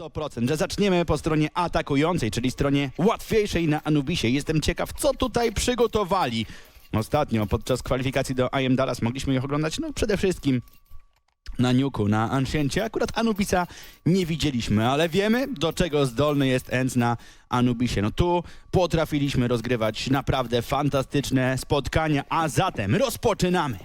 100%, że zaczniemy po stronie atakującej, czyli stronie łatwiejszej na Anubisie. Jestem ciekaw, co tutaj przygotowali. Ostatnio, podczas kwalifikacji do IM Dallas, mogliśmy ich oglądać, no przede wszystkim na Niuku, na Anciencie. Akurat Anubisa nie widzieliśmy, ale wiemy, do czego zdolny jest Enz na Anubisie. No tu potrafiliśmy rozgrywać naprawdę fantastyczne spotkania, a zatem rozpoczynamy.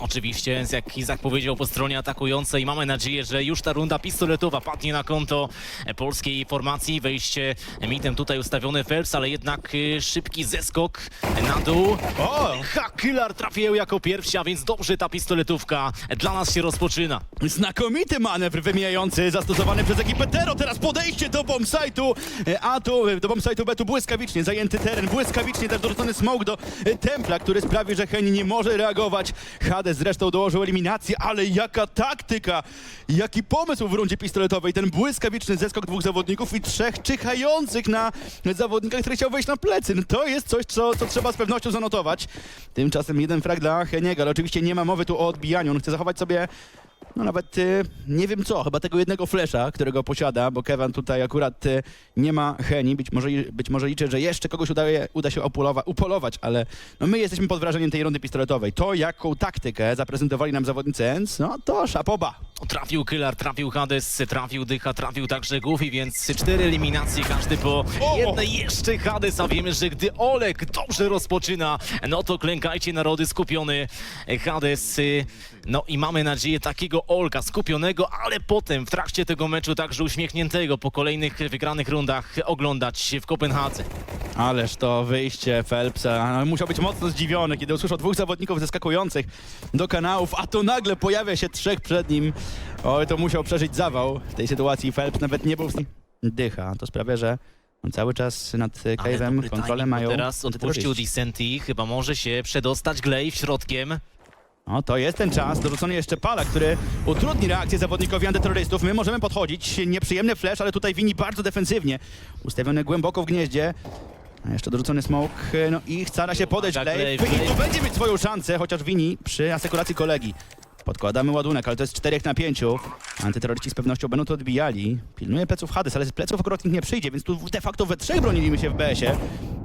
Oczywiście, jak Izak powiedział po stronie atakującej, mamy nadzieję, że już ta runda pistoletowa padnie na konto polskiej formacji. Wejście mitem tutaj ustawiony Phelps, ale jednak y, szybki zeskok na dół. O! Hakylar trafił jako pierwszy, a więc dobrze ta pistoletówka dla nas się rozpoczyna. Znakomity manewr wymijający zastosowany przez ekipę Tero. Teraz podejście do bombsite'u, e, a tu e, do bombsite'u B tu błyskawicznie zajęty teren, błyskawicznie też dorzucony smoke do e, Templa, który sprawi, że Heni nie może reagować. Hades zresztą dołożył eliminację, ale jaka taktyka, jaki pomysł w rundzie pistoletowej. Ten błyskawiczny zeskok dwóch zawodników i trzech czyhających na zawodnika, który chciał wejść na plecy. No to jest coś, co, co trzeba z pewnością zanotować. Tymczasem jeden frag dla Heniego, ale oczywiście nie ma mowy tu o odbijaniu. On chce zachować sobie no nawet y, nie wiem co, chyba tego jednego flesza, którego posiada, bo Kevin tutaj akurat y, nie ma Heni. Być może, być może liczę, że jeszcze kogoś udaje, uda się opolowa, upolować, ale no my jesteśmy pod wrażeniem tej rundy pistoletowej. To, jaką taktykę zaprezentowali nam zawodnicy ENC, no to szapoba. Trafił Kylar, trafił Hades, trafił Dycha, trafił także Goofy, więc cztery eliminacje, każdy po jednej jeszcze Hades, a wiemy, że gdy Olek dobrze rozpoczyna, no to klękajcie narody, skupiony Hades, y, no i mamy nadzieję takiego Olka skupionego, ale potem w trakcie tego meczu także uśmiechniętego po kolejnych wygranych rundach oglądać w Kopenhadze. Ależ to wyjście Phelpsa no, musiał być mocno zdziwiony, kiedy usłyszał dwóch zawodników zeskakujących do kanałów, a tu nagle pojawia się trzech przed nim. Oj, to musiał przeżyć zawał. W tej sytuacji Phelps nawet nie był w stanie dycha. To sprawia, że on cały czas nad Cave'em kontrolę mają teraz odpuścił. Dissenti, chyba może się przedostać Glaive środkiem. No to jest ten czas, dorzucony jeszcze pala, który utrudni reakcję zawodnikowi antyterrorystów. My możemy podchodzić, nieprzyjemny flash, ale tutaj Wini bardzo defensywnie. Ustawiony głęboko w gnieździe. A jeszcze dorzucony smoke, no i stara się podejść Glaive Glaive, i tu będzie mieć swoją szansę, chociaż Wini przy asekuracji kolegi. Podkładamy ładunek, ale to jest 4 na 5. Antyterroryści z pewnością będą to odbijali. Pilnuje pleców Hades, ale z pleców akurat nikt nie przyjdzie, więc tu de facto we trzech broniliśmy się w BS-ie.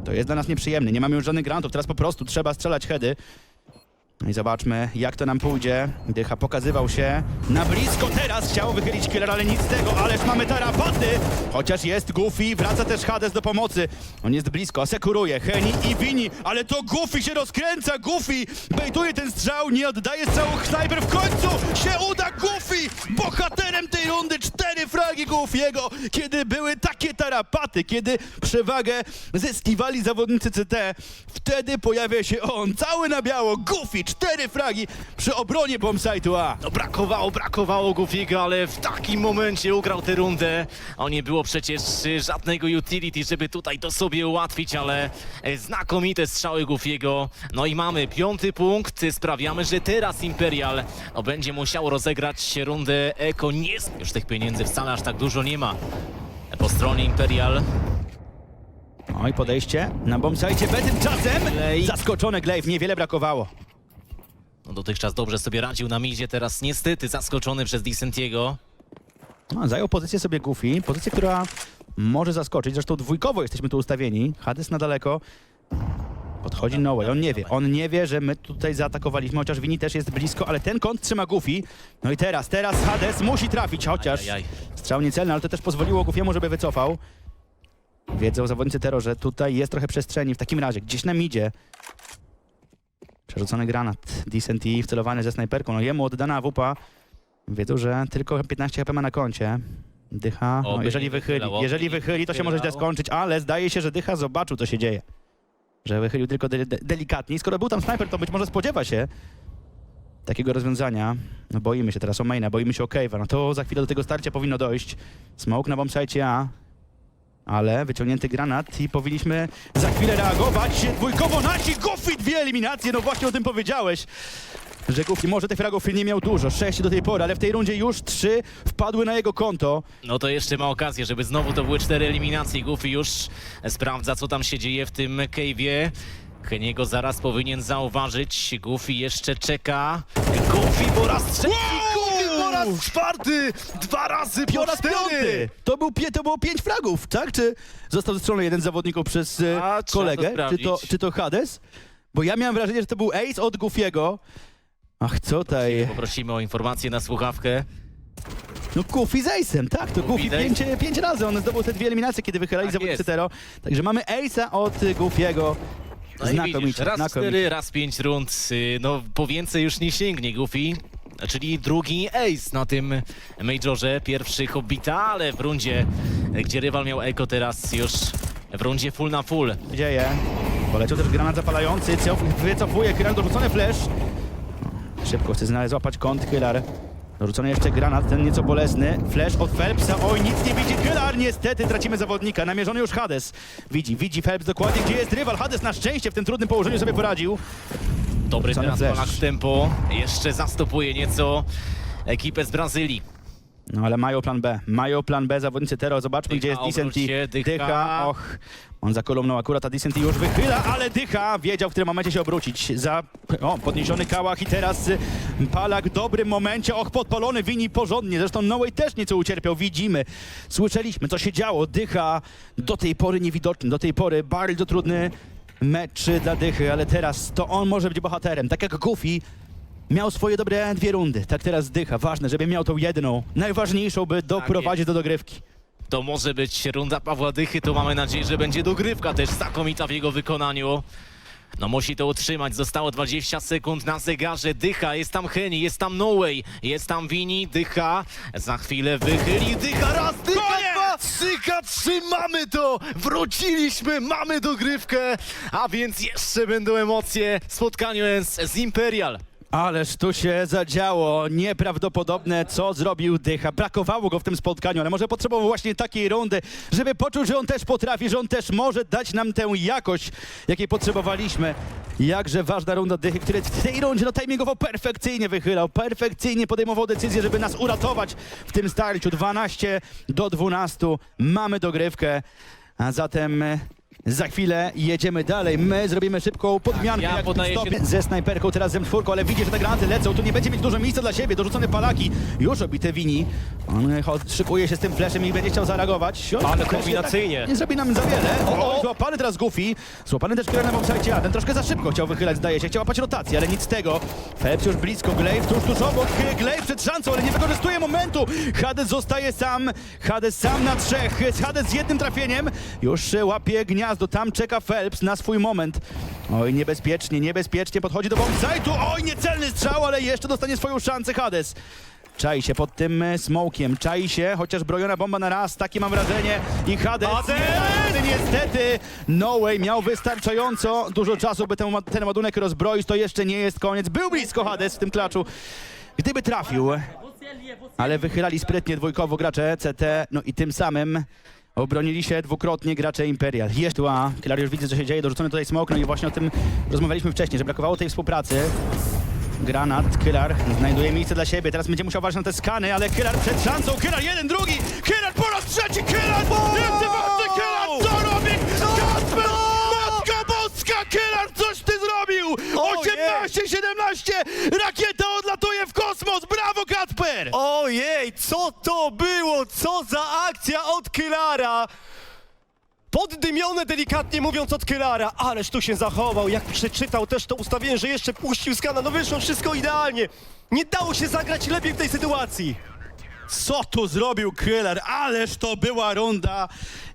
To jest dla nas nieprzyjemne. Nie mamy już żadnych grantów, teraz po prostu trzeba strzelać heady. No i zobaczmy, jak to nam pójdzie. Dycha pokazywał się na blisko. Teraz chciał wychylić killer, ale nic z tego. Ależ mamy tarapaty. Chociaż jest Goofy, wraca też Hades do pomocy. On jest blisko, asekuruje. Heni i Vini, ale to Goofy się rozkręca. Goofy bejtuje ten strzał, nie oddaje strzału. Sniper w końcu się uda. Goofy bohaterem tej rundy. Cztery fragi Goofy'ego, kiedy były takie tarapaty, kiedy przewagę zyskiwali zawodnicy CT. Wtedy pojawia się on, cały na biało. Goofy, cztery fragi przy obronie bombsite'u A. No brakowało, brakowało Goofiego, ale w takim momencie ugrał tę rundę. O nie było przecież y, żadnego utility, żeby tutaj to sobie ułatwić, ale e, znakomite strzały Goofiego. No i mamy piąty punkt. Sprawiamy, że teraz Imperial no, będzie musiał rozegrać rundę Eko. Nie, już tych pieniędzy wcale aż tak dużo nie ma. Po stronie Imperial No i podejście na bombsite B tymczasem. Zaskoczony Glaive, niewiele brakowało. No, dotychczas dobrze sobie radził na midzie, teraz niestety zaskoczony przez Dissentiego. No, zajął pozycję sobie Goofy, pozycję, która może zaskoczyć. Zresztą dwójkowo jesteśmy tu ustawieni. Hades na daleko. Podchodzi No Way. On nie wie. On nie wie, że my tutaj zaatakowaliśmy, chociaż Wini też jest blisko, ale ten kąt trzyma Goofy. No i teraz, teraz Hades musi trafić, chociaż Ajajaj. strzał niecelny, ale to też pozwoliło Goofiemu, żeby wycofał. Wiedzą zawodnicy Tero, że tutaj jest trochę przestrzeni. W takim razie, gdzieś na midzie. Przerzucony granat. Decent i wcelowany ze snajperką. No jemu oddana wupa. Wiedzą, że tylko 15 HP ma na koncie. Dycha, no, Oby jeżeli nie wychyli, wychylało, jeżeli oby nie wychyli, to się może źle wychylało. skończyć, ale zdaje się, że Dycha zobaczył, co się dzieje. Że wychylił tylko de de delikatnie. Skoro był tam snajper, to być może spodziewa się takiego rozwiązania. No boimy się teraz o maina, boimy się o Cave'a. No to za chwilę do tego starcia powinno dojść. Smoke na bombsite A. Ale wyciągnięty granat i powinniśmy za chwilę reagować. Dwójkowo nasi Goofy, dwie eliminacje, no właśnie o tym powiedziałeś. Że Goofy może tych fragów nie miał dużo, sześć do tej pory, ale w tej rundzie już trzy wpadły na jego konto. No to jeszcze ma okazję, żeby znowu to były cztery eliminacje. Goofy już sprawdza, co tam się dzieje w tym cave'ie. Heniego zaraz powinien zauważyć. Goofy jeszcze czeka. Goofy po raz trzeci! Po raz czwarty! Dwa razy po, Po raz cztery! piąty! To, był, pie- to było pięć fragów, tak? Czy został zestrzelony jeden z zawodników przez e, A, trzeba kolegę? to Czy to, czy to Hades? Bo ja miałem wrażenie, że to był ace od Goofiego. Ach, co tutaj? Poprosimy o informację na słuchawkę. No Goofy z Ace'em, tak, to Goofy z pięć, pięć razy, on zdobył te dwie eliminacje, kiedy wychylali Tak zawodnicy jest. Tero. Także mamy Ace'a od y, Goofiego. No i widzisz, Znakomicie, raz znakomicie. cztery, raz pięć rund, y, no po więcej już nie sięgnie Goofy. Czyli drugi ace na tym majorze, pierwszy Hobbita, ale w rundzie, gdzie rywal miał Eko teraz już w rundzie full na full. dzieje. Poleciał też granat zapalający, cof- wycofuje, Kylar dorzucony flash. Szybko chce znaleźć, złapać kąt, Kylar. Dorzucony jeszcze granat, ten nieco bolesny. Flash od Phelpsa, oj nic nie widzi Kylar, niestety tracimy zawodnika. Namierzony już Hades. Widzi, widzi Phelps dokładnie, gdzie jest rywal. Hades na szczęście w tym trudnym położeniu sobie poradził. Dobry teraz flash. Polak w tempo, jeszcze zastopuje nieco ekipę z Brazylii. No ale mają plan B, mają plan B zawodnicy Tero, zobaczmy Dycha, gdzie jest Dicenty. się, dycha. dycha, och, on za kolumną akurat, a Dicenty już wychyla, ale Dycha wiedział w którym momencie się obrócić. Za, o, podniesiony kałach i teraz y, Palak w dobrym momencie, och, podpalony, wini porządnie, zresztą Noway też nieco ucierpiał, widzimy, słyszeliśmy co się działo, Dycha do tej pory niewidoczny, do tej pory bardzo trudny mecz dla Dychy, ale teraz to on może być bohaterem, tak jak Goofy, Miał swoje dobre dwie rundy, tak teraz dycha. Ważne, żeby miał tą jedną, najważniejszą, by doprowadzić do dogrywki. To może być runda Pawła Dychy, to mamy nadzieję, że będzie dogrywka też znakomita w jego wykonaniu. No musi to utrzymać, zostało 20 sekund na zegarze, Dycha, jest tam Heni, jest tam No Way, jest tam Wini, Dycha, za chwilę wychyli, Dycha raz, Dycha dwa! Syka, trzymamy to! Wróciliśmy, mamy dogrywkę! A więc jeszcze będą emocje w spotkaniu z, z Imperial. Ależ tu się zadziało, nieprawdopodobne, co zrobił Dycha. Brakowało go w tym spotkaniu, ale może potrzebował właśnie takiej rundy, żeby poczuł, że on też potrafi, że on też może dać nam tę jakość, jakiej potrzebowaliśmy. Jakże ważna runda Dychy, który w tej rundzie no, timingowo perfekcyjnie wychylał, perfekcyjnie podejmował decyzję, żeby nas uratować w tym starciu. 12 do 12, mamy dogrywkę, a zatem... Za chwilę jedziemy dalej. My zrobimy szybką podmiankę ja podaję się- ze snajperką teraz z M4, ale widzi, że te granaty lecą. Tu nie będzie mieć dużo miejsca dla siebie. Dorzucone palaki. Już obite wini. On szykuje się z tym flashem i będzie chciał zareagować. Ale kombinacyjnie. jednak Nie zrobi nam za wiele. O, o, złapany teraz Goofy. Złapany też Kieran na bombsite. Ten troszkę za szybko chciał wychylać, zdaje się. Chciał łapać rotację, ale nic z tego. Phelps już blisko. Glaive tuż, tuż obok. Glaive przed szansą, ale nie wykorzystuje momentu. Hades zostaje sam. Hades sam na trzech. Hades z jednym trafieniem. Już łapie gniazdo. Tam czeka Phelps na swój moment. Oj, niebezpiecznie, niebezpiecznie podchodzi do bombsite'u. Oj, niecelny strzał, ale jeszcze dostanie swoją szansę Hades. Czai się pod tym e, smokiem, czai się, chociaż brojona bomba na raz, takie mam wrażenie. I Hades, Hades! niestety, No Way miał wystarczająco dużo czasu, by ten, ten ładunek rozbroić, to jeszcze nie jest koniec. Był blisko Hades w tym klaczu, gdyby trafił, ale wychylali sprytnie dwójkowo gracze CT, no i tym samym obronili się dwukrotnie gracze Imperial. Jeszcze tu, a Kilar już widzę, co się dzieje, dorzucony tutaj smok, no i właśnie o tym rozmawialiśmy wcześniej, że brakowało tej współpracy. Granat, Kylar znajduje miejsce dla siebie, teraz będzie musiał walczyć na te skany, ale Kylar przed szansą, Kylar jeden, drugi, Kylar po raz trzeci, Kylar! Wielcy 18-17, rakieta odlatuje w kosmos, brawo Kacper! Ojej, co to było? Co za akcja od Kylara! Poddymione delikatnie mówiąc od Kylara, ależ tu się zachował, jak przeczytał też to ustawienie, że jeszcze puścił skana, no wyszło wszystko idealnie. Nie dało się zagrać lepiej w tej sytuacji. Co tu zrobił Kylar? Ależ to była runda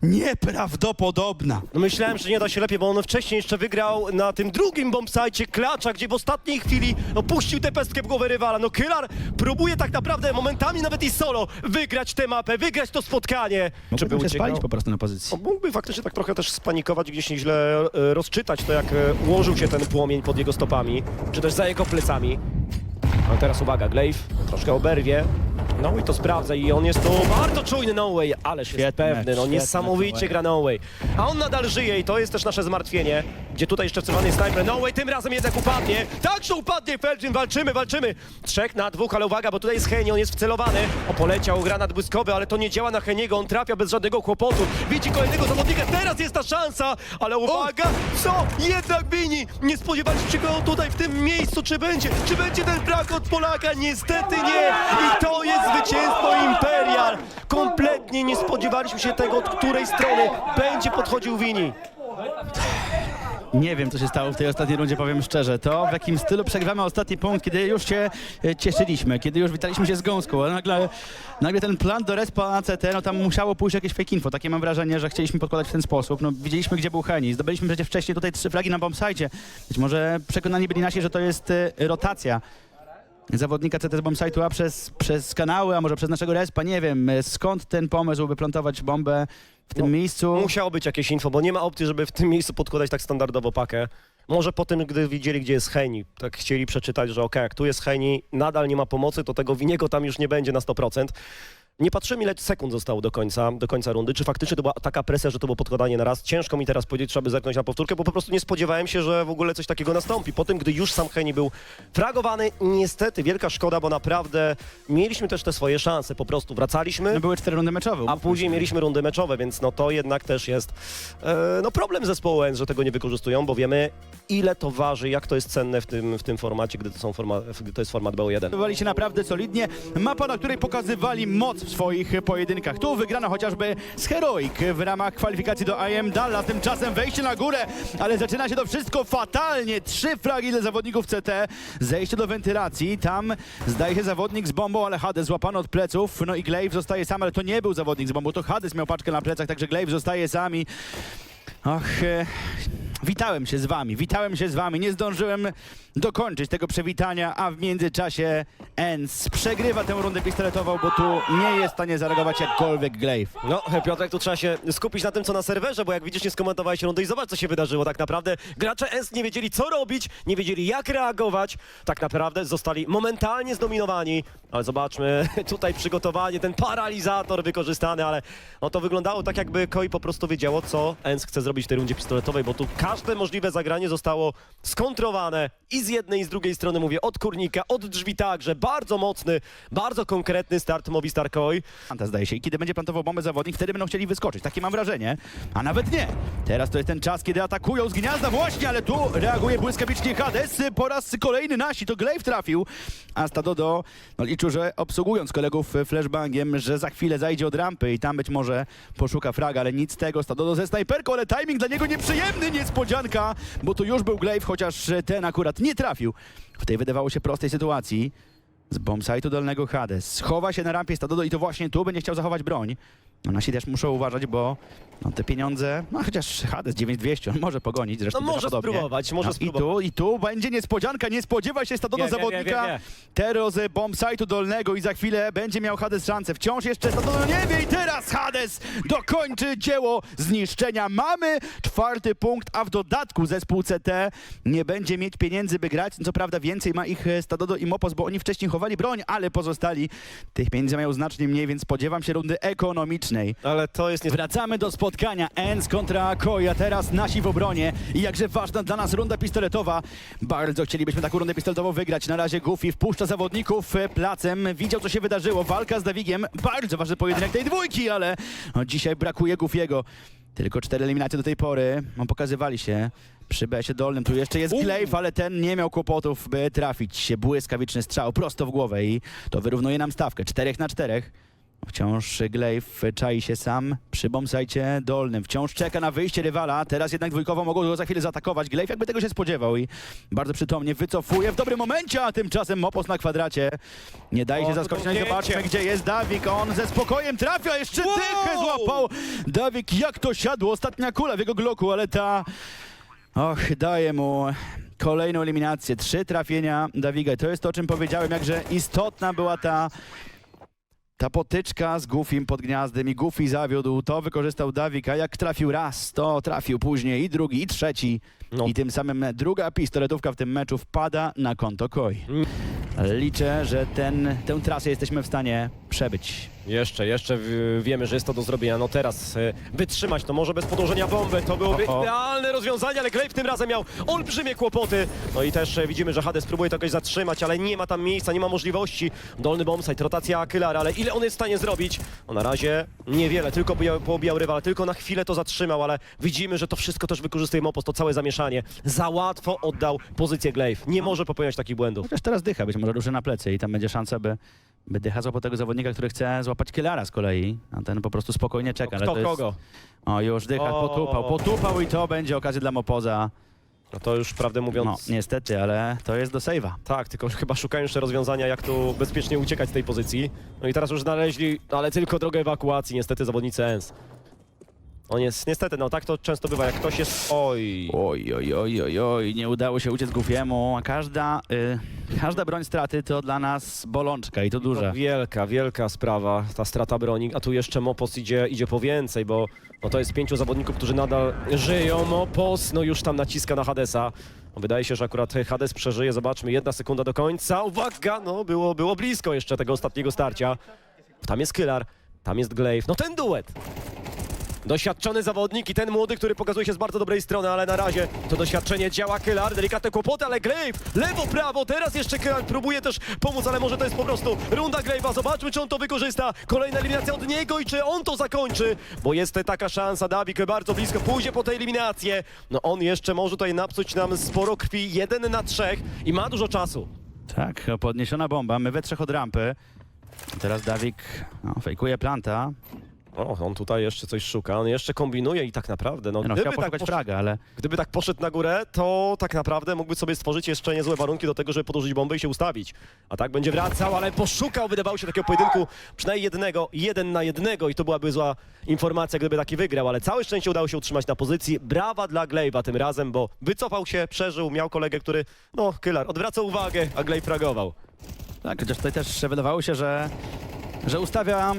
nieprawdopodobna. No myślałem, że nie da się lepiej, bo on wcześniej jeszcze wygrał na tym drugim bombsite klacza, gdzie w ostatniej chwili no, puścił tę pestkę w głowę rywala. No Kylar próbuje tak naprawdę momentami nawet i solo wygrać tę mapę, wygrać to spotkanie. Mógłby się uciekał? spalić po prostu na pozycji. On mógłby faktycznie tak trochę też spanikować, gdzieś źle e, rozczytać to, jak e, ułożył się ten płomień pod jego stopami, czy też za jego plecami. Ale teraz uwaga, Glaive troszkę oberwie. No i to sprawdza i on jest tu bardzo czujny No Way, jest Świetny pewny, no niesamowicie gra No Way. A on nadal żyje i to jest też nasze zmartwienie, gdzie tutaj jeszcze wcofany jest snajper. No Way tym razem jednak upadnie, tak że upadnie Felgin, walczymy, walczymy. Trzech na dwóch, ale uwaga, bo tutaj jest Heni, on jest wcelowany. O, poleciał granat błyskowy, ale to nie działa na Heniego, on trafia bez żadnego kłopotu. Widzi kolejnego zawodnika, teraz jest ta szansa, ale uwaga, co? Jednak Bini, nie spodziewaliście się go tutaj w tym miejscu, czy będzie, czy będzie ten brak od Polaka? Niestety nie i to jest zwycięstwo Imperial. Kompletnie nie spodziewaliśmy się tego, od której strony będzie podchodził Wini. Nie wiem, co się stało w tej ostatniej rundzie, powiem szczerze. To, w jakim stylu przegrywamy ostatni punkt, kiedy już się e, cieszyliśmy, kiedy już witaliśmy się z gąską, ale nagle, nagle ten plan do respa ACT, no tam musiało pójść jakieś fake info. Takie mam wrażenie, że chcieliśmy podkładać w ten sposób. No, widzieliśmy, gdzie był Heni. Zdobyliśmy przecież wcześniej tutaj trzy flagi na bombsite. Być może przekonani byli nasi, że to jest e, rotacja zawodnika CT z bombsite'u, a przez, przez kanały, a może przez naszego respa, nie wiem, e, skąd ten pomysł, by plantować bombę w tym No, miejscu. Musiało być jakieś info, bo nie ma opcji, żeby w tym miejscu podkładać tak standardowo pakę. Może po tym, gdy widzieli, gdzie jest Heni, tak chcieli przeczytać, że okej, jak tu jest Heni, nadal nie ma pomocy, to tego Winiego tam już nie będzie na 100%. Nie patrzymy, ile sekund zostało do końca, do końca rundy. Czy faktycznie to była taka presja, że to było podkładanie na raz? Ciężko mi teraz powiedzieć, trzeba by zerknąć na powtórkę, bo po prostu nie spodziewałem się, że w ogóle coś takiego nastąpi. Po tym, gdy już sam Heni był fragowany, niestety wielka szkoda, bo naprawdę mieliśmy też te swoje szanse. Po prostu wracaliśmy. No, były cztery rundy meczowe. A później mieliśmy rundy meczowe, więc no to jednak też jest e, no problem zespołu ENS, że tego nie wykorzystują, bo wiemy ile to waży, jak to jest cenne w tym, w tym formacie, gdy to, są forma, gdy to jest format BO1. Wywali się naprawdę solidnie. Mapa, na której pokazywali moc w swoich pojedynkach. Tu wygrano chociażby z Heroic w ramach kwalifikacji do IM Dalla. Tymczasem wejście na górę, ale zaczyna się to wszystko fatalnie. Trzy flagi dla zawodników CT. Zejście do wentylacji. Tam zdaje się zawodnik z bombą, ale Hades złapano od pleców. No i Glaive zostaje sam, ale to nie był zawodnik z bombą. To Hades miał paczkę na plecach, także Glaive zostaje sami. Och, e, witałem się z wami, witałem się z wami. Nie zdążyłem dokończyć tego przywitania, a w międzyczasie Ens przegrywa tę rundę pistoletową, bo tu nie jest w stanie zareagować jakkolwiek Glaive. No, Piotrek, tu trzeba się skupić na tym, co na serwerze, bo jak widzisz, nie skomentowałeś rundy i zobacz, co się wydarzyło tak naprawdę. Gracze ENS nie wiedzieli, co robić, nie wiedzieli, jak reagować. Tak naprawdę zostali momentalnie zdominowani. Ale zobaczmy, tutaj przygotowanie, ten paralizator wykorzystany, ale no to wyglądało tak, jakby Koi po prostu wiedziało, co ENS chce zrobić w tej rundzie pistoletowej, bo tu każde możliwe zagranie zostało skontrowane i z jednej, i z drugiej strony, mówię, od kurnika, od drzwi także. Bardzo mocny, bardzo konkretny start Movistar Koi. Fanta zdaje się. I kiedy będzie plantował bombę zawodnik, wtedy będą chcieli wyskoczyć. Takie mam wrażenie. A nawet nie. Teraz to jest ten czas, kiedy atakują z gniazda właśnie, ale tu reaguje błyskawicznie Hades. Po raz kolejny nasi, to Glaive trafił. A Stadodo no, liczył, że obsługując kolegów flashbangiem, że za chwilę zajdzie od rampy i tam być może poszuka fraga, ale nic z tego. Stadodo ze snajperką, ale timing dla niego nieprzyjemny, niespodzianka, bo to już był Glaive, chociaż ten akurat nie trafił w tej wydawało się prostej sytuacji. Z bombsite'u dolnego Hades. Schowa się na rampie Stadodo i to właśnie tu będzie chciał zachować broń. No nasi też muszą uważać, bo no, te pieniądze, no chociaż Hades 9200, on może pogonić, zresztą No też może podobnie. spróbować, może no, I spróbować. tu, i tu będzie niespodzianka, nie spodziewa się nie, nie, zawodnika nie, nie. Tero z bombsite'u dolnego i za chwilę będzie miał Hades szansę. Wciąż jeszcze Stadodo nie wie i teraz Hades dokończy dzieło zniszczenia. Mamy czwarty punkt, a w dodatku zespół CT nie będzie mieć pieniędzy, by grać. Co prawda więcej ma ich e, Stadodo i Mopos, bo oni wcześniej chowali broń, ale pozostali tych pieniędzy mają znacznie mniej, więc spodziewam się rundy ekonomicznej. Ale to jest nie... Wracamy do spotkania Ens kontra Koya. Teraz nasi w obronie i jakże ważna dla nas runda pistoletowa. Bardzo chcielibyśmy taką rundę pistoletową wygrać. Na razie Goofy wpuszcza zawodników e, placem. Widział co się wydarzyło. Walka z Dawigiem. Bardzo ważny pojedynek tej dwójki, ale no, dzisiaj brakuje Goofiego. Tylko cztery eliminacje do tej pory. No, pokazywali się przy BS-ie dolnym. Tu jeszcze jest Glaive, ale ten nie miał kłopotów, by trafić się. Błyskawiczny strzał prosto w głowę i to wyrównuje nam stawkę. Czterech na czterech. Wciąż Glaive czai się sam przy bombsajcie dolnym. Wciąż czeka na wyjście rywala. Teraz jednak dwójkowo mogą go za chwilę zaatakować. Glaive jakby tego się spodziewał i bardzo przytomnie wycofuje w dobrym momencie, a tymczasem Mopos na kwadracie. Nie daje się zaskoczyć. Zobaczmy, gdzie jest Dawik. On ze spokojem trafia, jeszcze Wow! dychę złapał. Dawik, jak to siadło. Ostatnia kula w jego gloku, ale ta... Och, daje mu kolejną eliminację. Trzy trafienia Dawiga. To jest to, o czym powiedziałem, jakże istotna była ta ta potyczka z Goofim pod gniazdem i Goofy zawiódł, to wykorzystał Dawik, a jak trafił raz, to trafił później i drugi, i trzeci. No. I tym samym druga pistoletówka w tym meczu wpada na konto Koi. Mm. Liczę, że ten, tę trasę jesteśmy w stanie przebyć. Jeszcze, jeszcze w- wiemy, że jest to do zrobienia. No teraz e, wytrzymać to może bez podłożenia bomby. To byłoby O, o. idealne rozwiązanie, ale Glaive tym razem miał olbrzymie kłopoty. No i też e, widzimy, że Hades próbuje to jakoś zatrzymać, ale nie ma tam miejsca, nie ma możliwości. Dolny bombsite, rotacja Kylara, ale ile on jest w stanie zrobić? No na razie niewiele, tylko poobijał- poobijał rywala, tylko na chwilę to zatrzymał, ale widzimy, że to wszystko też wykorzystuje Mopos, to całe zamieszanie. Za łatwo oddał pozycję Glaive. Nie może popełniać takich błędów. Chociaż teraz dycha, być może ruszy na plecy i tam będzie szansa, by, by dycha złapał tego zawodnika, który chce złapać Kielara z kolei. A ten po prostu spokojnie czeka. ale Kto to jest... kogo? O, już dycha O. potupał, potupał i to będzie okazja dla Mopoza. No to już prawdę mówiąc... No, niestety, ale to jest do save'a. Tak, tylko chyba szukają jeszcze rozwiązania, jak tu bezpiecznie uciekać z tej pozycji. No i teraz już znaleźli, ale tylko drogę ewakuacji, niestety zawodnicy ENS. On jest, niestety, no tak to często bywa, jak ktoś jest... Oj... Oj, oj, oj, oj, oj, nie udało się uciec Goofiemu, a każda, y, każda broń straty to dla nas bolączka i to duża. wielka, wielka sprawa, ta strata broni, a tu jeszcze Mopos idzie, idzie po więcej, bo no to jest pięciu zawodników, którzy nadal żyją. Mopos, no już tam naciska na Hadesa. No wydaje się, że akurat Hades przeżyje, zobaczmy, jedna sekunda do końca. Uwaga, no było, było blisko jeszcze tego ostatniego starcia. Tam jest Kylar, tam jest Glaive, no ten duet. Doświadczony zawodnik i ten młody, który pokazuje się z bardzo dobrej strony, ale na razie to doświadczenie działa. Kylar, delikatne kłopoty, ale Glaive, lewo, prawo, teraz jeszcze Kylar próbuje też pomóc, ale może to jest po prostu runda Glaive'a, zobaczmy czy on to wykorzysta, kolejna eliminacja od niego i czy on to zakończy, bo jest taka szansa, Dawik bardzo blisko pójdzie po tę eliminację, no on jeszcze może tutaj napsuć nam sporo krwi, jeden na trzech i ma dużo czasu. Tak, podniesiona bomba, my we trzech od rampy. Teraz Dawik no, fejkuje planta. O, on tutaj jeszcze coś szuka, on jeszcze kombinuje i tak naprawdę, no, No, gdyby chciał tak poszukać posz- ale Gdyby tak poszedł na górę, to tak naprawdę mógłby sobie stworzyć jeszcze niezłe warunki do tego, żeby podłożyć bombę i się ustawić. A tak będzie wracał, ale poszukał, wydawało się takiego pojedynku przynajmniej jednego, jeden na jednego i to byłaby zła informacja, gdyby taki wygrał, ale całe szczęście udało się utrzymać na pozycji. Brawa dla Glaive'a tym razem, bo wycofał się, przeżył, miał kolegę, który, no, Kylar, odwracał uwagę, a Glaive fragował. tak, chociaż tutaj też wydawało się, że, że ustawia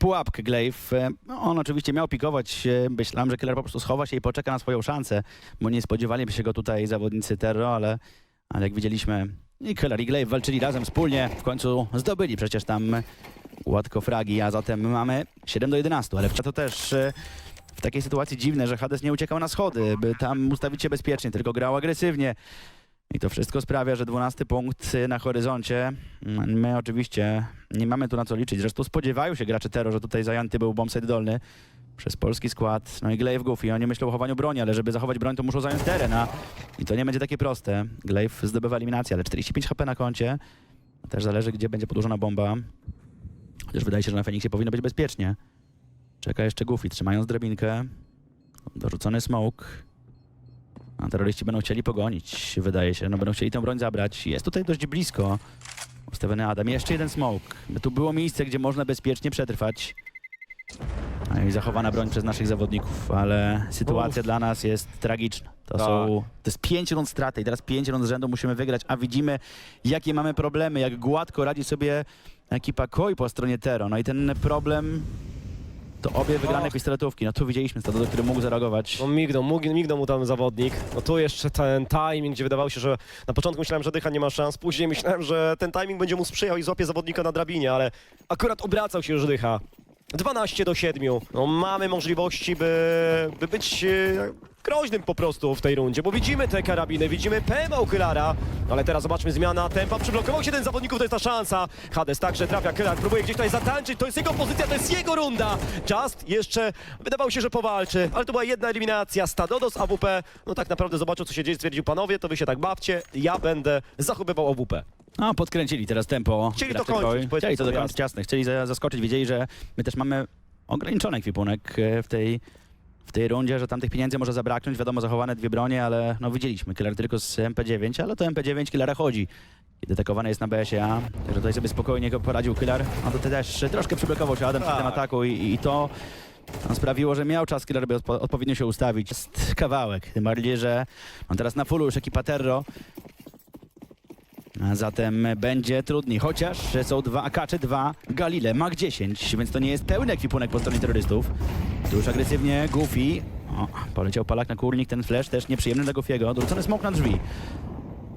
pułapkę Glaive. E, No, on oczywiście miał pikować, e, myślałem, że Killer po prostu schowa się i poczeka na swoją szansę, bo nie spodziewaliby się go tutaj zawodnicy Terro, ale, ale jak widzieliśmy i Killer i Glaive walczyli razem wspólnie, w końcu zdobyli przecież tam łatwo fragi, a zatem mamy 7 do 11, ale to też e, w takiej sytuacji dziwne, że Hades nie uciekał na schody, by tam ustawić się bezpiecznie, tylko grał agresywnie. I to wszystko sprawia, że 12 punkt na horyzoncie. Mm, My oczywiście nie mamy tu na co liczyć. Zresztą spodziewają się gracze Tero, że tutaj zajęty był bombsite dolny przez polski skład. No i Glaive Goofy. Oni myślą o chowaniu broni, ale żeby zachować broń, to muszą zająć teren. A I to nie będzie takie proste. Glaive zdobywa eliminację, ale 45 HP na koncie. Też zależy, gdzie będzie podłożona bomba. Chociaż wydaje się, że na Feniksie powinno być bezpiecznie. Czeka jeszcze Goofy, trzymając drabinkę. Dorzucony smoke. A terroryści będą chcieli pogonić, wydaje się. No będą chcieli tę broń zabrać. Jest tutaj dość blisko. Ustawiony Adam. Jeszcze jeden smoke. Tu było miejsce, gdzie można bezpiecznie przetrwać. No i zachowana broń przez naszych zawodników, ale sytuacja Uff. dla nas jest tragiczna. To Tak. są. To jest pięć rund straty i teraz pięć rund z rzędu musimy wygrać, a widzimy, jakie mamy problemy, jak gładko radzi sobie ekipa Koi po stronie Tero. No i ten problem to obie wygrane Och. pistoletówki. No tu widzieliśmy do który mógł zareagować. No mignął, mógł- mignął mu tam zawodnik. No tu jeszcze ten timing, gdzie wydawało się, że na początku myślałem, że Dycha nie ma szans, później myślałem, że ten timing będzie mu sprzyjał i złapie zawodnika na drabinie, ale akurat obracał się już Dycha. 12 do 7. No mamy możliwości, by, by być e, groźnym po prostu w tej rundzie, bo widzimy te karabiny, widzimy PMA u Kylara, ale teraz zobaczmy zmiana tempa, przyblokował się ten zawodników, to jest ta szansa. Hades także trafia, Kylar próbuje gdzieś tutaj zatańczyć, to jest jego pozycja, to jest jego runda. Just jeszcze wydawało się, że powalczy, ale to była jedna eliminacja, Stadodos AWP, no tak naprawdę zobaczył co się dzieje, stwierdził panowie, to wy się tak bawcie, ja będę zachowywał AWP. No, podkręcili teraz tempo. Chcieli to kończyć, powiedzmy Chcieli to sobie dokończyć, jasne. Chcieli za- zaskoczyć, wiedzieli, że my też mamy ograniczony ekwipunek e, w tej, w tej rundzie, że tam tych pieniędzy może zabraknąć. Wiadomo, zachowane dwie bronie, ale no widzieliśmy, Killer tylko z MP9, ale to MP9 Killera chodzi. Kiedy atakowany jest na BS-ie, a że tutaj sobie spokojnie go poradził Killer, no to też troszkę przyblokował się Adam przy tym Tak. ataku i, i to no, sprawiło, że miał czas Killer, by odpo- odpowiednio się ustawić. Jest kawałek, tym bardziej, że on teraz na fullu już ekipa Terro, a zatem będzie trudniej, chociaż są dwa Akacze, dwa Galile, Mag 10, więc to nie jest pełny ekwipunek po stronie terrorystów. Tu już agresywnie Goofy. O, poleciał palak na kurnik, ten flash też nieprzyjemny dla Goofiego. Dorzucony smok na drzwi.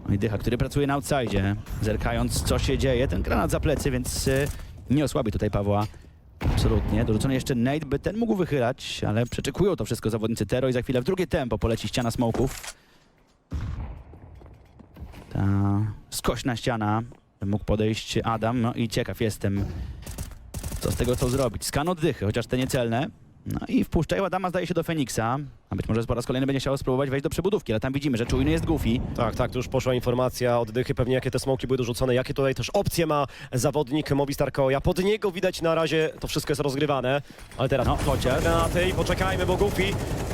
No i Dycha, który pracuje na outside, zerkając co się dzieje. Ten granat za plecy, więc y, nie osłabi tutaj Pawła. Absolutnie. Dorzucony jeszcze Nate, by ten mógł wychylać, ale przeczekują to wszystko zawodnicy Tero i za chwilę w drugie tempo poleci ściana smoków. Ta skośna ściana, mógł podejść Adam, no i ciekaw jestem, co z tego co zrobić. Skan oddychy, chociaż te niecelne. No i wpuszczają Adama, zdaje się, do Feniksa. A być może po raz kolejny będzie chciał spróbować wejść do przebudówki, ale tam widzimy, że czujny jest Goofy. Tak, tak, tu już poszła informacja, oddychy, pewnie jakie te smoki były dorzucone, jakie tutaj też opcje ma zawodnik Movistar Koja. Pod niego widać na razie to wszystko jest rozgrywane, ale teraz No, chociaż granaty i poczekajmy, bo Goofy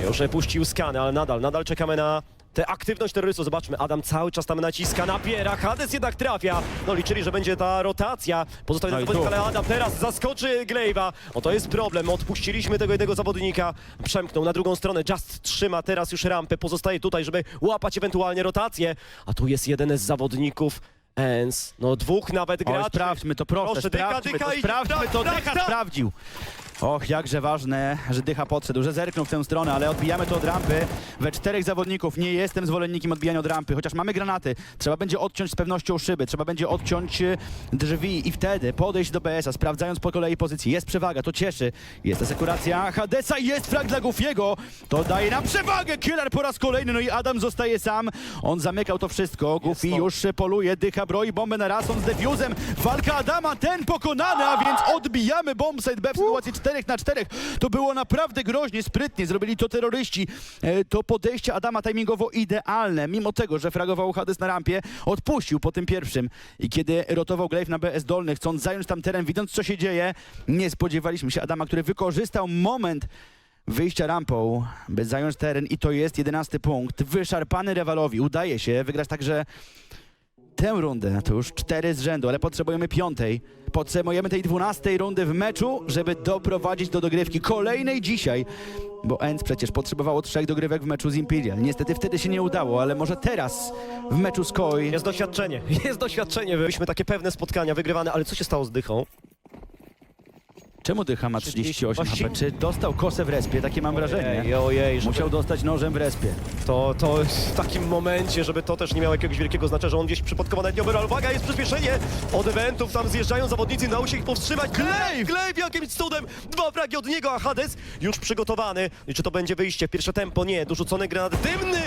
już puścił skany, ale nadal, nadal czekamy na tę aktywność terrorystów. Zobaczmy, Adam cały czas tam naciska, napiera, Hades jednak trafia. No liczyli, że będzie ta rotacja. Pozostaje No na i zawodnik, tu. ale Adam teraz zaskoczy Glaive'a. O to jest problem, odpuściliśmy tego jednego zawodnika, przemknął na drugą stronę, Just trzyma teraz już rampę, pozostaje tutaj, żeby łapać ewentualnie rotację. A tu jest jeden z zawodników Ens, no dwóch nawet Oj, graczy. sprawdźmy to, proszę, Proszę, dycha, sprawdźmy dycha to, idzie, sprawdźmy tak, to, tak, tak. sprawdził. Och, jakże ważne, że Dycha podszedł, że zerknął w tę stronę, ale odbijamy to od rampy. We czterech zawodników nie jestem zwolennikiem odbijania od rampy, chociaż mamy granaty. Trzeba będzie odciąć z pewnością szyby, trzeba będzie odciąć e, drzwi i wtedy podejść do BS-a, sprawdzając po kolei pozycję. Jest przewaga, to cieszy. Jest asekuracja Hadesa i jest frag dla Goofiego. To daje nam przewagę, Killer po raz kolejny, no i Adam zostaje sam. On zamykał to wszystko, Goofy już poluje, Dycha broi bombę na raz, on z defuzem. Walka Adama, ten pokonany, a więc odbijamy bombsite B w sytuacji 4 na 4. To było naprawdę groźnie, sprytnie, zrobili to terroryści. E, To podejście Adama timingowo idealne, mimo tego, że fragował Hades na rampie, odpuścił po tym pierwszym. I kiedy rotował Glaive na BS dolny, chcąc zająć tam teren, widząc co się dzieje, nie spodziewaliśmy się Adama, który wykorzystał moment wyjścia rampą, by zająć teren i to jest jedenasty punkt. Wyszarpany rywalowi. Udaje się wygrać także tę rundę. To już cztery z rzędu, ale potrzebujemy piątej. Potrzebujemy tej dwunastej rundy w meczu, żeby doprowadzić do dogrywki kolejnej dzisiaj. Bo Ends przecież potrzebowało trzech dogrywek w meczu z Imperial. Niestety wtedy się nie udało, ale może teraz w meczu z Koi. Jest doświadczenie, jest doświadczenie. Byliśmy takie pewne spotkania wygrywane, ale co się stało z dychą? Czemu Dycha ma 38 Właściwie- HP? Czy dostał kosę w respie? Takie mam wrażenie. Ojej, ojej, żeby Musiał dostać nożem w respie. to, to w takim momencie, żeby to też nie miało jakiegoś wielkiego znaczenia, że on gdzieś przypadkowo nawet nie oberwał. Ale uwaga, jest przyspieszenie od eventów, tam zjeżdżają zawodnicy, udało się ich powstrzymać. Glaive! Glaive jakimś cudem, dwa fragi od niego, a Hades już przygotowany. I czy to będzie wyjście? Pierwsze tempo? Nie. Dorzucony granat dymny!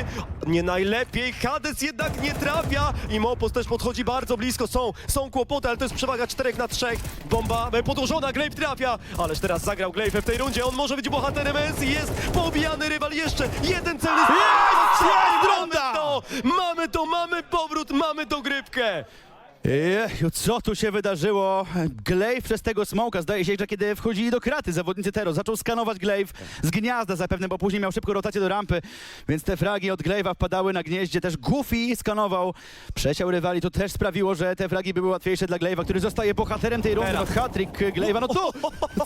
Nie najlepiej, Hades jednak nie trafia i Mopos też podchodzi bardzo blisko. Są, są kłopoty, ale to jest przewaga 4 na 3. Bomba e, podłożona, Glaive trafia, ależ teraz zagrał Glaive w tej rundzie. On może być bohaterem ES i jest pobijany rywal jeszcze. Jeden celny Jest! Mamy Runda! to! Mamy to, mamy powrót, mamy dogrywkę! Jeju, co tu się wydarzyło? Glaive przez tego smoka, zdaje się, że kiedy wchodzili do kraty zawodnicy Tero, zaczął skanować Glaive z gniazda zapewne, bo później miał szybko rotację do rampy, więc te fragi od Glaive'a wpadały na gnieździe, też Goofy skanował, przesiał rywali, to też sprawiło, że te fragi były łatwiejsze dla Glaive'a, który zostaje bohaterem tej rundy, no hat-trick Glaive'a, no to,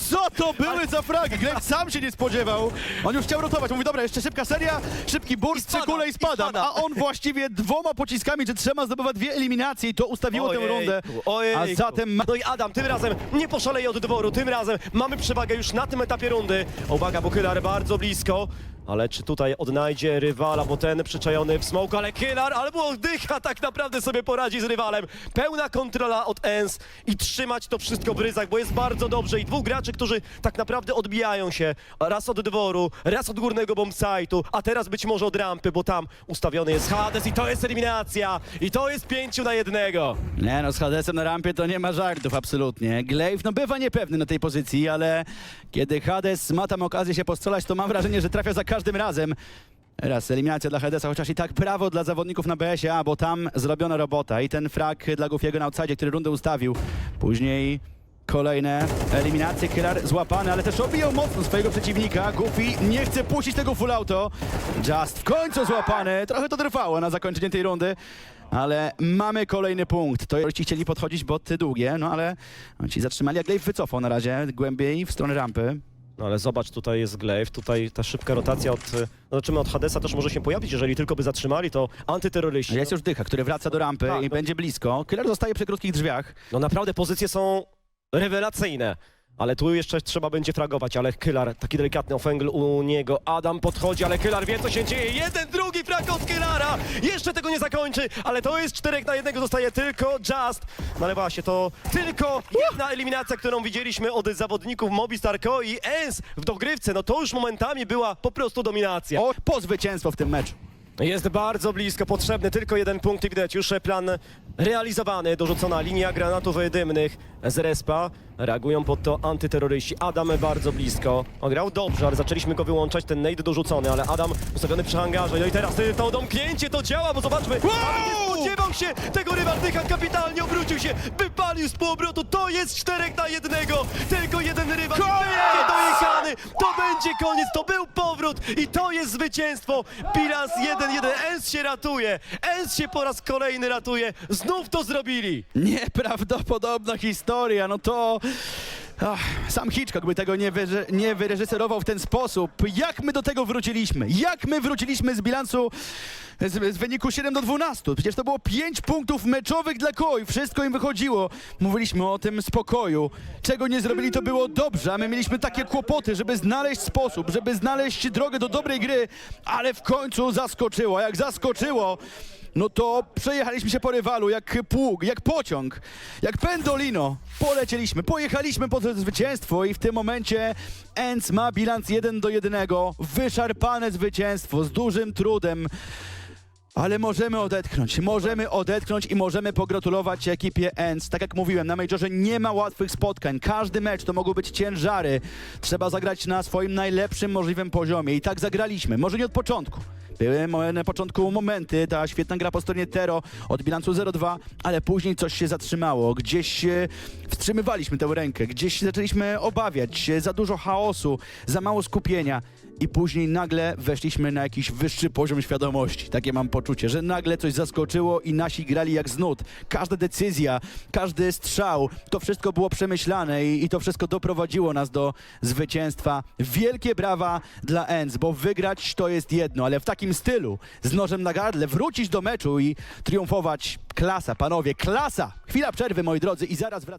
co to były za fragi? Glaive sam się nie spodziewał, on już chciał rotować, mówi, dobra, jeszcze szybka seria, szybki burst, trzy kule i spadam, a on właściwie dwoma pociskami czy trzema zdobywa dwie eliminacje i to ustawiło tę rundę. ojejku. A zatem No i Adam, tym razem nie poszaleje od dworu, tym razem mamy przewagę już na tym etapie rundy. Uwaga, bo Kylar bardzo blisko. Ale czy tutaj odnajdzie rywala, bo ten przyczajony w smoke, ale Kylar albo oddycha tak naprawdę sobie poradzi z rywalem. Pełna kontrola od Ens i trzymać to wszystko w ryzach, bo jest bardzo dobrze. I dwóch graczy, którzy tak naprawdę odbijają się raz od dworu, raz od górnego bombsite'u, a teraz być może od rampy, bo tam ustawiony jest Hades i to jest eliminacja. I to jest pięciu na jednego. Nie no, z Hadesem na rampie to nie ma żartów, absolutnie. Glaive no bywa niepewny na tej pozycji, ale kiedy Hades ma tam okazję się postrzelać, to mam wrażenie, że trafia za każdym razem. Raz eliminacja dla Hadesa, chociaż i tak brawo dla zawodników na BS-ie, bo tam zrobiona robota i ten frag dla Goofiego na outside, który rundę ustawił. Później kolejne eliminacje, Killer złapany, ale też obijał mocno swojego przeciwnika. Goofy nie chce puścić tego full auto. Just w końcu złapany. Trochę to trwało na zakończenie tej rundy. Ale mamy kolejny punkt. To ci chcieli podchodzić boty długie, no ale ci zatrzymali, a Glaive wycofał na razie głębiej w stronę rampy. No ale zobacz, tutaj jest Glaive, tutaj ta szybka rotacja od, no zobaczymy, od Hadesa też może się pojawić, jeżeli tylko by zatrzymali, to antyterroryści. Jest już Dycha, który wraca do rampy Tak, i no. będzie blisko. Killer zostaje przy krótkich drzwiach. No naprawdę pozycje są rewelacyjne. Ale tu jeszcze trzeba będzie fragować, ale Kylar, taki delikatny offengle u niego. Adam podchodzi, ale Kylar wie co się dzieje. Jeden, drugi frag od Kylara. Jeszcze tego nie zakończy, ale to jest czterech na jednego, zostaje tylko Just. No ale właśnie, to tylko jedna eliminacja, którą widzieliśmy od zawodników Movistar Co i Ens w dogrywce. No to już momentami była po prostu dominacja. O, po zwycięstwo w tym meczu. Jest bardzo blisko, potrzebny tylko jeden punkt i widać już plan realizowany, dorzucona linia granatów dymnych z respa. Reagują pod to antyterroryści. Adam bardzo blisko. On grał dobrze, ale zaczęliśmy go wyłączać, ten nade dorzucony, ale Adam ustawiony przy hangarze. No i teraz y, to domknięcie, to działa, bo zobaczmy. Nie spodziewał się tego rywal, Dycha kapitalnie obrócił się, wypalił z półobrotu. To jest czterech na jednego, tylko jeden rywal. Będzie dojechany, to będzie koniec, to był powrót i to jest zwycięstwo. Bilans 1-1, Ens się ratuje, Ens się po raz kolejny ratuje, znów to zrobili. Nieprawdopodobna historia, no to... Ach, sam Hitchcock by tego nie, wyre- nie wyreżyserował w ten sposób. Jak my do tego wróciliśmy? Jak my wróciliśmy z bilansu, z, z wyniku 7 do 12? Przecież to było 5 punktów meczowych dla Koi. Wszystko im wychodziło. Mówiliśmy o tym spokoju. Czego nie zrobili, to było dobrze, a my mieliśmy takie kłopoty, żeby znaleźć sposób, żeby znaleźć drogę do dobrej gry, ale w końcu zaskoczyło. Jak zaskoczyło, no to przejechaliśmy się po rywalu jak pług, jak pociąg, jak pendolino. Polecieliśmy, pojechaliśmy po to zwycięstwo i w tym momencie Ents ma bilans 1 do 1. Wyszarpane zwycięstwo z dużym trudem. Ale możemy odetchnąć, możemy odetchnąć i możemy pogratulować ekipie Ents. Tak jak mówiłem, na Majorze nie ma łatwych spotkań. Każdy mecz to mogą być ciężary. Trzeba zagrać na swoim najlepszym możliwym poziomie i tak zagraliśmy. Może nie od początku. Były na początku momenty, ta świetna gra po stronie Tero od bilansu 0-2, ale później coś się zatrzymało. Gdzieś e, wstrzymywaliśmy tę rękę, gdzieś zaczęliśmy obawiać się, za dużo chaosu, za mało skupienia. I później nagle weszliśmy na jakiś wyższy poziom świadomości. Takie mam poczucie, że nagle coś zaskoczyło i nasi grali jak z nut. Każda decyzja, każdy strzał, to wszystko było przemyślane i, i to wszystko doprowadziło nas do zwycięstwa. Wielkie brawa dla Enz, bo wygrać to jest jedno, ale w takim stylu, z nożem na gardle, wrócić do meczu i triumfować. Klasa, panowie, klasa! Chwila przerwy, moi drodzy, i zaraz wracamy.